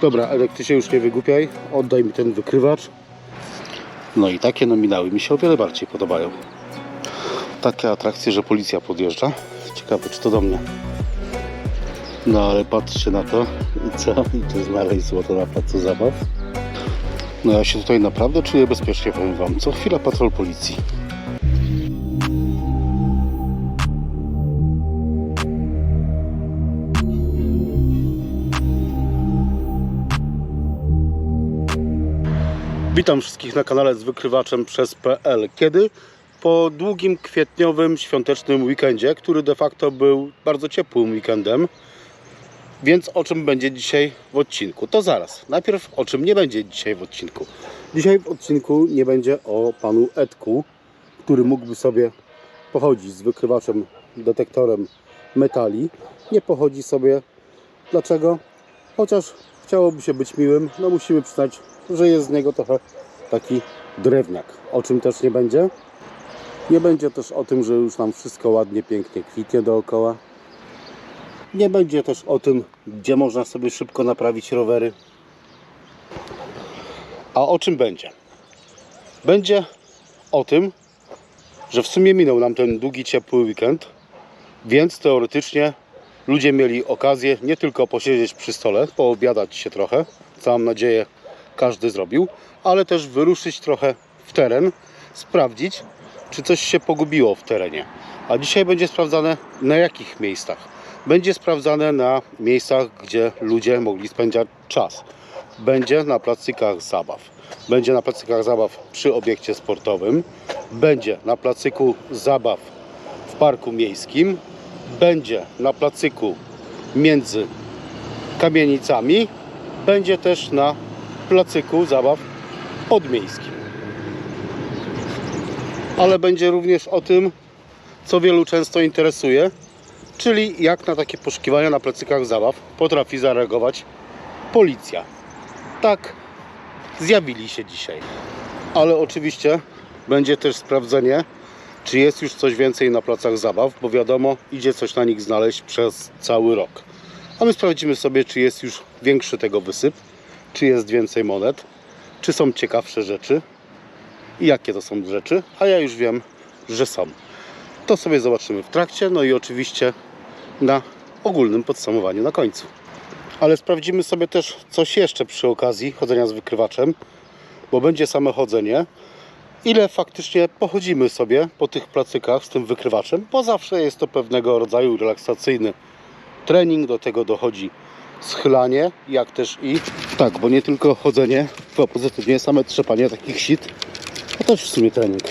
Dobra, Edek, ty się już nie wygłupiaj. Oddaj mi ten wykrywacz. No i takie nominały mi się o wiele bardziej podobają. Takie atrakcje, że policja podjeżdża. Ciekawe, czy to do mnie. No ale patrzcie na to. I co? I to znaleźć złoto na placu zabaw. No ja się tutaj naprawdę czuję bezpiecznie, powiem wam. Co chwila patrol policji. Witam wszystkich na kanale z wykrywaczem przez PL. Kiedy? Po długim kwietniowym świątecznym weekendzie, który de facto był bardzo ciepłym weekendem. Więc o czym będzie dzisiaj w odcinku? To zaraz. Najpierw o czym nie będzie dzisiaj w odcinku. Dzisiaj w odcinku nie będzie o panu Edku, który mógłby sobie pochodzić z wykrywaczem, detektorem metali. Nie pochodzi sobie. Dlaczego? Chociaż chciałoby się być miłym, no musimy przyznać, że jest z niego trochę taki drewniak. O czym też nie będzie? Nie będzie też o tym, że już nam wszystko ładnie, pięknie kwitnie dookoła. Nie będzie też o tym, gdzie można sobie szybko naprawić rowery. A o czym będzie? Będzie o tym, że w sumie minął nam ten długi, ciepły weekend, więc teoretycznie ludzie mieli okazję nie tylko posiedzieć przy stole, poobiadać się trochę, co mam nadzieję każdy zrobił, ale też wyruszyć trochę w teren, sprawdzić, czy coś się pogubiło w terenie. A dzisiaj będzie sprawdzane na jakich miejscach. Będzie sprawdzane na miejscach, gdzie ludzie mogli spędzać czas. Będzie na placykach zabaw. Będzie na placykach zabaw przy obiekcie sportowym. Będzie na placyku zabaw w parku miejskim. Będzie na placyku między kamienicami. Będzie też na placyku zabaw podmiejskim. Ale będzie również o tym, co wielu często interesuje, czyli jak na takie poszukiwania na placykach zabaw potrafi zareagować policja. Tak zjawili się dzisiaj. Ale oczywiście będzie też sprawdzenie, czy jest już coś więcej na placach zabaw, bo wiadomo, idzie coś na nich znaleźć przez cały rok. A my sprawdzimy sobie, czy jest już większy tego wysyp, czy jest więcej monet, czy są ciekawsze rzeczy i jakie to są rzeczy, a ja już wiem, że są. To sobie zobaczymy w trakcie, no i oczywiście na ogólnym podsumowaniu na końcu. Ale sprawdzimy sobie też coś jeszcze przy okazji chodzenia z wykrywaczem, bo będzie same chodzenie. Ile faktycznie pochodzimy sobie po tych placykach z tym wykrywaczem, bo zawsze jest to pewnego rodzaju relaksacyjny trening, do tego dochodzi schylanie, jak też i tak, bo nie tylko chodzenie, a pozytywnie same trzepanie takich sit, to też w sumie trening.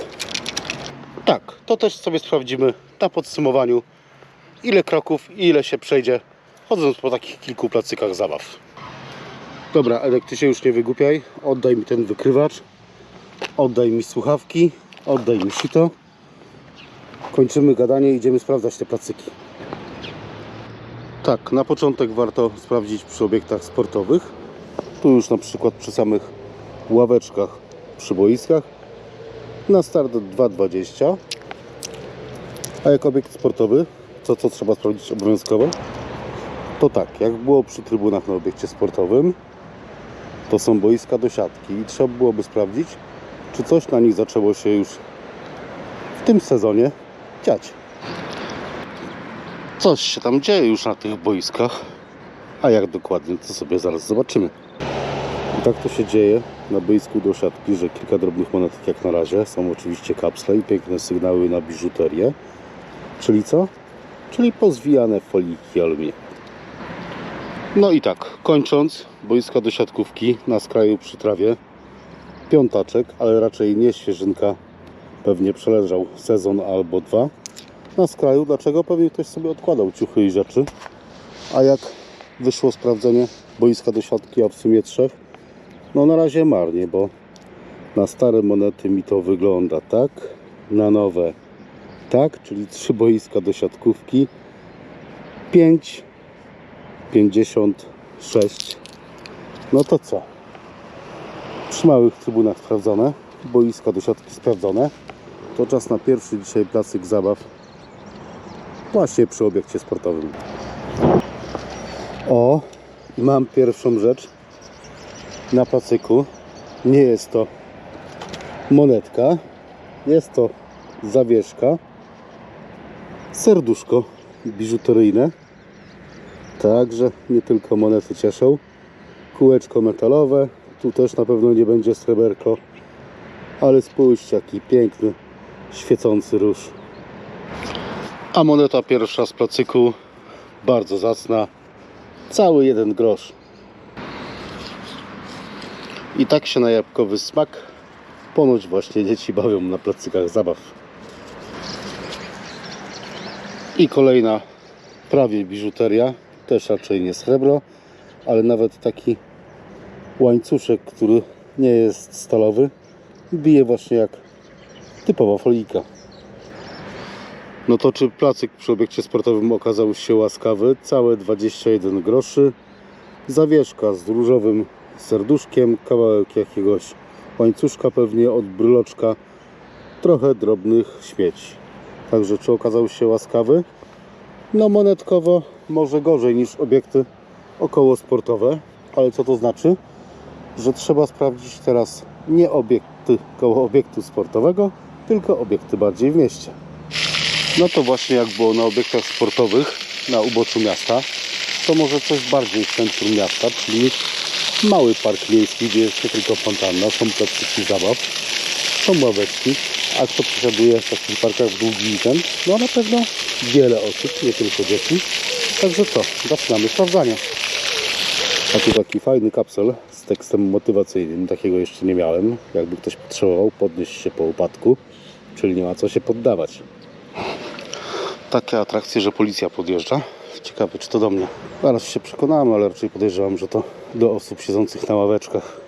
Tak, to też sobie sprawdzimy na podsumowaniu, ile kroków i ile się przejdzie, chodząc po takich kilku placykach zabaw. Dobra, Edek, ty się już nie wygłupiaj, oddaj mi ten wykrywacz, oddaj mi słuchawki, oddaj mi sito. Kończymy gadanie idziemy sprawdzać te placyki. Tak, na początek warto sprawdzić przy obiektach sportowych. Tu już na przykład przy samych ławeczkach przy boiskach. Na start 2,20. A jak obiekt sportowy, to co trzeba sprawdzić obowiązkowo? To tak, jak było przy trybunach na obiekcie sportowym, to są boiska do siatki i trzeba byłoby sprawdzić, czy coś na nich zaczęło się już w tym sezonie dziać. Coś się tam dzieje już na tych boiskach, a jak dokładnie, to sobie zaraz zobaczymy. I tak to się dzieje na boisku do siatki, że kilka drobnych monetek jak na razie. Są oczywiście kapsle i piękne sygnały na biżuterię. Czyli co? Czyli pozwijane foliki aluminiowe. No i tak, kończąc, boiska do siatkówki na skraju przy trawie. Piątaczek, ale raczej nie świeżynka. Pewnie przeleżał sezon albo dwa. Na skraju, dlaczego? Pewnie ktoś sobie odkładał ciuchy i rzeczy. A jak wyszło sprawdzenie boiska do siatki, a w sumie trzech, no na razie marnie, bo na stare monety mi to wygląda tak, na nowe tak, czyli trzy boiska do siatkówki, 5, 56. No to co? Przy małych trybunach sprawdzone, boiska do siatki sprawdzone. To czas na pierwszy dzisiaj placyk zabaw właśnie przy obiekcie sportowym. O, mam pierwszą rzecz. na placyku. Nie jest to monetka, jest to zawieszka, serduszko biżuteryjne. Także nie tylko monety cieszą. Kółeczko metalowe, tu też na pewno nie będzie sreberko, ale spójrzcie jaki piękny, świecący róż. A moneta pierwsza z placyku, bardzo zacna, cały jeden grosz. I tak się na jabłkowy smak ponoć właśnie dzieci bawią na placykach zabaw. I kolejna prawie biżuteria, też raczej nie srebro, ale nawet taki łańcuszek, który nie jest stalowy, bije właśnie jak typowa folika. No to czy placyk przy obiekcie sportowym okazał się łaskawy? Całe 21 groszy. Zawieszka z różowym serduszkiem, kawałek jakiegoś łańcuszka pewnie od bryloczka, trochę drobnych śmieci. Także czy okazał się łaskawy? No monetkowo może gorzej niż obiekty około sportowe, ale co to znaczy? Że trzeba sprawdzić teraz nie obiekty koło obiektu sportowego, tylko obiekty bardziej w mieście. No to właśnie jak było na obiektach sportowych na uboczu miasta, to może coś bardziej w centrum miasta, czyli mały park miejski, gdzie jest tylko fontanna, są placyki zabaw, są ławeczki, a kto przesiaduje w takich parkach w długi weekend? No na pewno wiele osób, nie tylko dzieci. Także co, zaczynamy sprawdzanie. A tu taki fajny kapsel z tekstem motywacyjnym, takiego jeszcze nie miałem. Jakby ktoś potrzebował podnieść się po upadku, czyli nie ma co się poddawać. Takie atrakcje, że policja podjeżdża. Ciekawe, czy to do mnie. Zaraz się przekonamy, ale raczej podejrzewam, że to do osób siedzących na ławeczkach.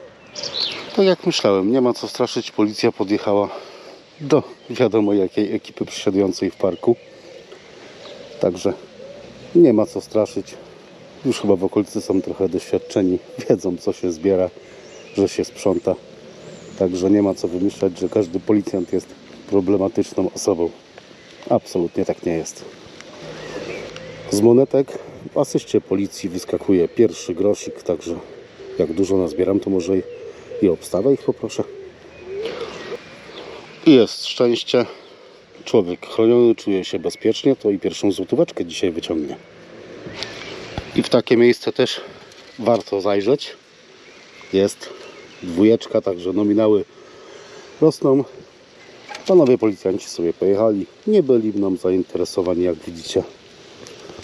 Tak jak myślałem, nie ma co straszyć. Policja podjechała do wiadomo jakiej ekipy przesiadującej w parku. Także nie ma co straszyć. Już chyba w okolicy są trochę doświadczeni, wiedzą co się zbiera, że się sprząta. Także nie ma co wymyślać, że każdy policjant jest problematyczną osobą. Absolutnie tak nie jest. Z monetek w asyście policji wyskakuje pierwszy grosik, także jak dużo nazbieram, to może i- obstawę ich poproszę. I jest szczęście. Człowiek chroniony czuje się bezpiecznie, to i pierwszą złotóweczkę dzisiaj wyciągnie. I w takie miejsce też warto zajrzeć. Jest dwójeczka, także nominały rosną. Panowie policjanci sobie pojechali. Nie byli mną zainteresowani, jak widzicie.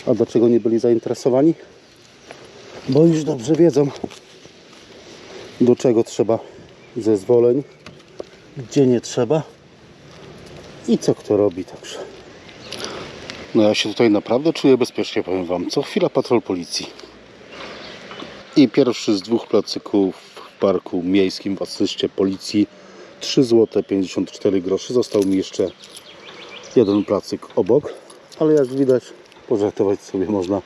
A dlaczego nie byli zainteresowani? Bo już dobrze wiedzą, do czego trzeba zezwoleń, gdzie nie trzeba i co kto robi. Także. No ja się tutaj naprawdę czuję bezpiecznie, powiem Wam. Co chwila patrol policji. I pierwszy z dwóch placyków w parku miejskim w asyście policji 3 zł 54 groszy. Został mi jeszcze jeden placyk obok, ale jak widać pożartować sobie można.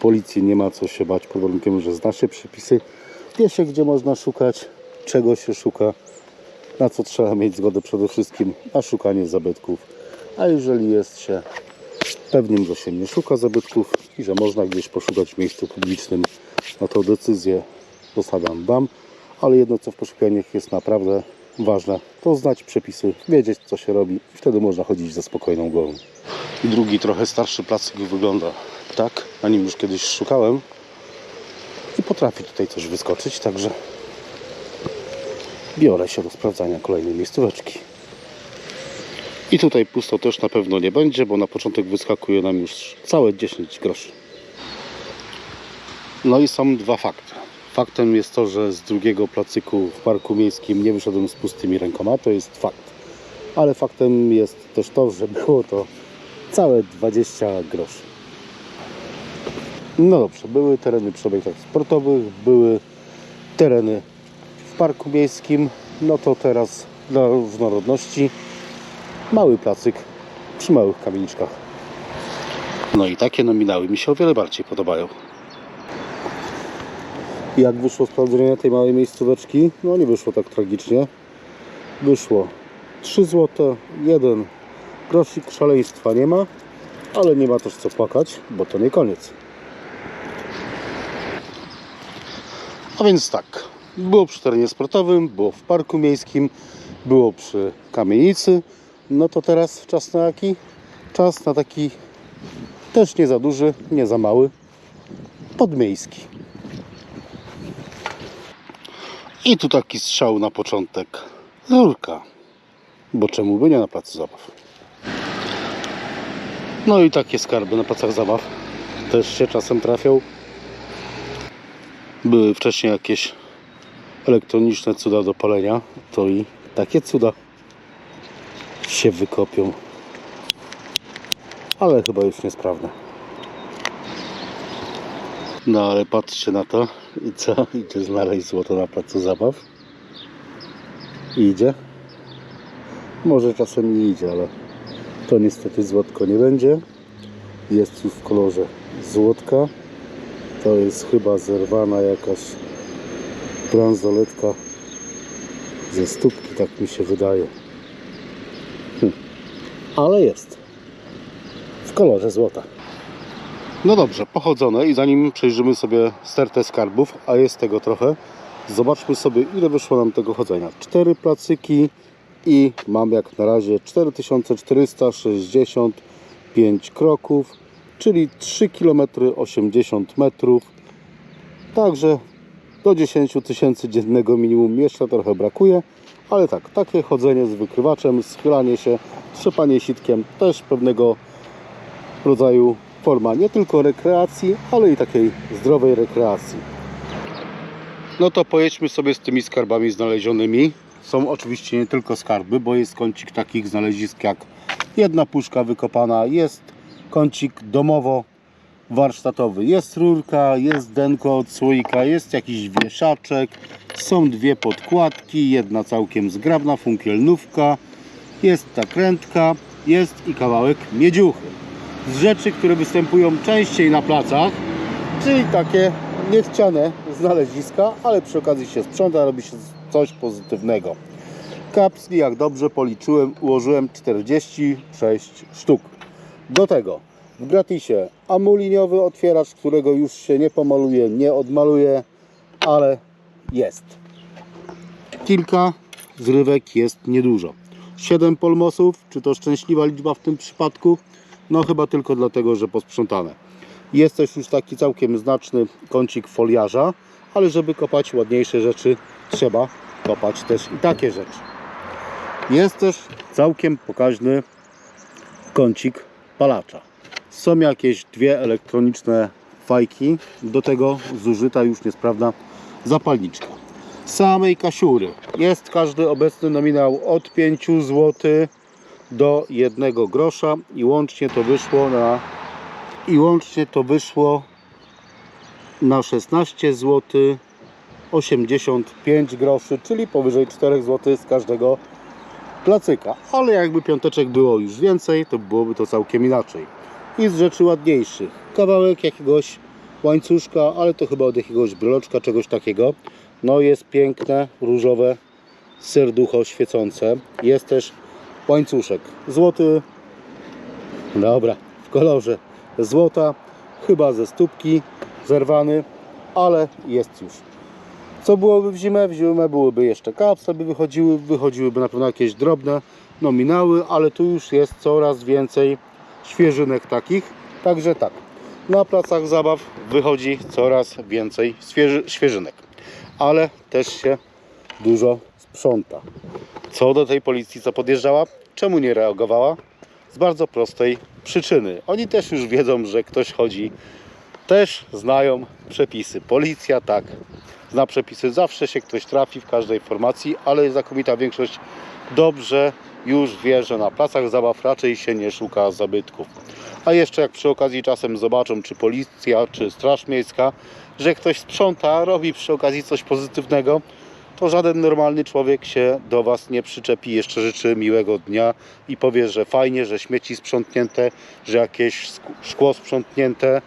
Policji nie ma co się bać pod warunkiem, że zna się przepisy. Wie się gdzie można szukać, czego się szuka, na co trzeba mieć zgodę przede wszystkim na szukanie zabytków. A jeżeli jest się pewnym, że się nie szuka zabytków i że można gdzieś poszukać w miejscu publicznym, no to decyzję zostawiam Wam. Ale jedno co w poszukiwaniach jest naprawdę ważne, to znać przepisy, wiedzieć co się robi i wtedy można chodzić ze spokojną głową. Drugi, trochę starszy placyk wygląda tak, na nim już kiedyś szukałem i potrafi tutaj coś wyskoczyć, także biorę się do sprawdzania kolejnej miejscóweczki. I tutaj pusto też na pewno nie będzie, bo na początek wyskakuje nam już całe 10 groszy. No i są dwa fakty. Faktem jest to, że z drugiego placyku w parku miejskim nie wyszedłem z pustymi rękoma, to jest fakt. Ale faktem jest też to, że było to całe 20 groszy. No dobrze, były tereny przy obiektach sportowych, były tereny w parku miejskim, no to teraz dla różnorodności mały placyk przy małych kamieniczkach. No i takie nominały mi się o wiele bardziej podobają. Jak wyszło sprawdzenie tej małej miejscóweczki? No nie wyszło tak tragicznie. Wyszło 3 zł, 1 grosik, szaleństwa nie ma, ale nie ma też co płakać, bo to nie koniec. A więc tak, Było przy terenie sportowym, było w parku miejskim, było przy kamienicy. No to teraz czas na jaki? Czas na taki też nie za duży, nie za mały, podmiejski. I tu taki strzał na początek. Rurka. Bo czemu by nie na placu zabaw? No i takie skarby na placach zabaw też się czasem trafią. Były wcześniej jakieś elektroniczne cuda do palenia, to i takie cuda się wykopią. Ale chyba już niesprawne. No ale patrzcie na to i co? Idzie znaleźć złoto na placu zabaw. Idzie. Może czasem nie idzie, ale to niestety złotko nie będzie. Jest już w kolorze złotka. To jest chyba zerwana jakaś bransoletka ze stópki, tak mi się wydaje. Hm. Ale jest. W kolorze złota. No dobrze, pochodzone i zanim przejrzymy sobie stertę skarbów, a jest tego trochę, zobaczmy sobie ile wyszło nam tego chodzenia. Cztery placyki i mam jak na razie 4465 kroków, czyli 3 km 80 metrów. Także do 10 tysięcy dziennego minimum jeszcze trochę brakuje, ale tak, takie chodzenie z wykrywaczem, schylanie się, trzepanie sitkiem też pewnego rodzaju forma nie tylko rekreacji, ale i takiej zdrowej rekreacji. No to pojedźmy sobie z tymi skarbami znalezionymi. Są oczywiście nie tylko skarby, bo jest kącik takich znalezisk jak jedna puszka wykopana, jest kącik domowo warsztatowy, jest rurka, jest denko od słoika, jest jakiś wieszaczek, są dwie podkładki, jedna całkiem zgrabna, funkielnówka, jest ta krętka, jest i kawałek miedziuchy. Z rzeczy, które występują częściej na placach, czyli takie niechciane znaleziska, ale przy okazji się sprząta, robi się coś pozytywnego. Kapsli, jak dobrze policzyłem, ułożyłem 46 sztuk. Do tego w gratisie amuliniowy otwieracz, którego już się nie pomaluje, nie odmaluje, ale jest. Kilka zrywek jest niedużo. 7 polmosów, czy to szczęśliwa liczba w tym przypadku? No chyba tylko dlatego, że posprzątane. Jest też już taki całkiem znaczny kącik foliarza, ale żeby kopać ładniejsze rzeczy, trzeba kopać też i takie rzeczy. Jest też całkiem pokaźny kącik palacza. Są jakieś dwie elektroniczne fajki, do tego zużyta już niesprawna zapalniczka. Samej kasiury jest każdy obecny nominał od 5 zł do 1 grosza i łącznie to wyszło na i łącznie to wyszło na 16 zł 85 groszy, czyli powyżej 4 zł z każdego placyka. Ale jakby piąteczek było już więcej, to byłoby to całkiem inaczej. I z rzeczy ładniejszych. Kawałek jakiegoś łańcuszka, ale to chyba od jakiegoś bryloczka, czegoś takiego. No jest piękne, różowe serducho świecące. Jest też łańcuszek złoty. Dobra, w kolorze złota, chyba ze stópki, zerwany, ale jest już. Co byłoby w zimę? W zimę byłyby jeszcze kapsle, by wychodziły, wychodziłyby na pewno jakieś drobne nominały, ale tu już jest coraz więcej świeżynek takich. Także tak, na placach zabaw wychodzi coraz więcej świeży, świeżynek, ale też się dużo sprząta. Co do tej policji, co podjeżdżała, czemu nie reagowała? Z bardzo prostej przyczyny. Oni też już wiedzą, że ktoś chodzi, też znają przepisy. Policja tak, zna przepisy, zawsze się ktoś trafi w każdej formacji, ale znakomita większość dobrze już wie, że na placach zabaw raczej się nie szuka zabytków. A jeszcze jak przy okazji czasem zobaczą, czy policja, czy straż miejska, że ktoś sprząta, robi przy okazji coś pozytywnego, to żaden normalny człowiek się do Was nie przyczepi, jeszcze życzy miłego dnia i powie, że fajnie, że śmieci sprzątnięte, że jakieś szkło sprzątnięte.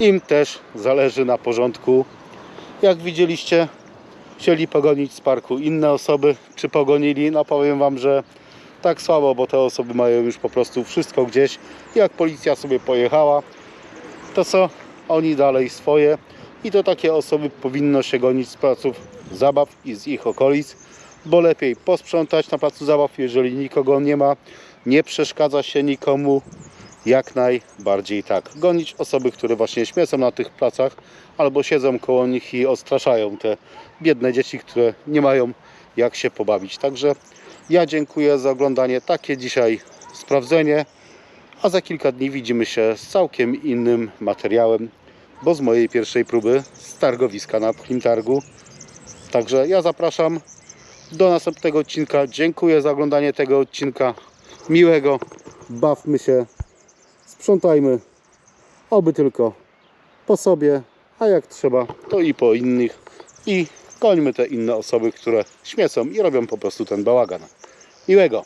Im też zależy na porządku. Jak widzieliście, chcieli pogonić z parku inne osoby. Czy pogonili? No powiem Wam, że tak słabo, bo te osoby mają już po prostu wszystko gdzieś. Jak policja sobie pojechała, to co? Oni dalej swoje. I to takie osoby powinno się gonić z placów zabaw i z ich okolic, bo lepiej posprzątać na placu zabaw, jeżeli nikogo nie ma, nie przeszkadza się nikomu, jak najbardziej tak. Gonić osoby, które właśnie śmiecą na tych placach albo siedzą koło nich i odstraszają te biedne dzieci, które nie mają jak się pobawić. Także ja dziękuję za oglądanie. Takie dzisiaj sprawdzenie, a za kilka dni widzimy się z całkiem innym materiałem, bo z mojej pierwszej próby z targowiska na Pchlim Targu. Także ja zapraszam do następnego odcinka. Dziękuję za oglądanie tego odcinka. Miłego, bawmy się, sprzątajmy, oby tylko po sobie, a jak trzeba, to i po innych. I końmy te inne osoby, które śmiecą i robią po prostu ten bałagan. Miłego!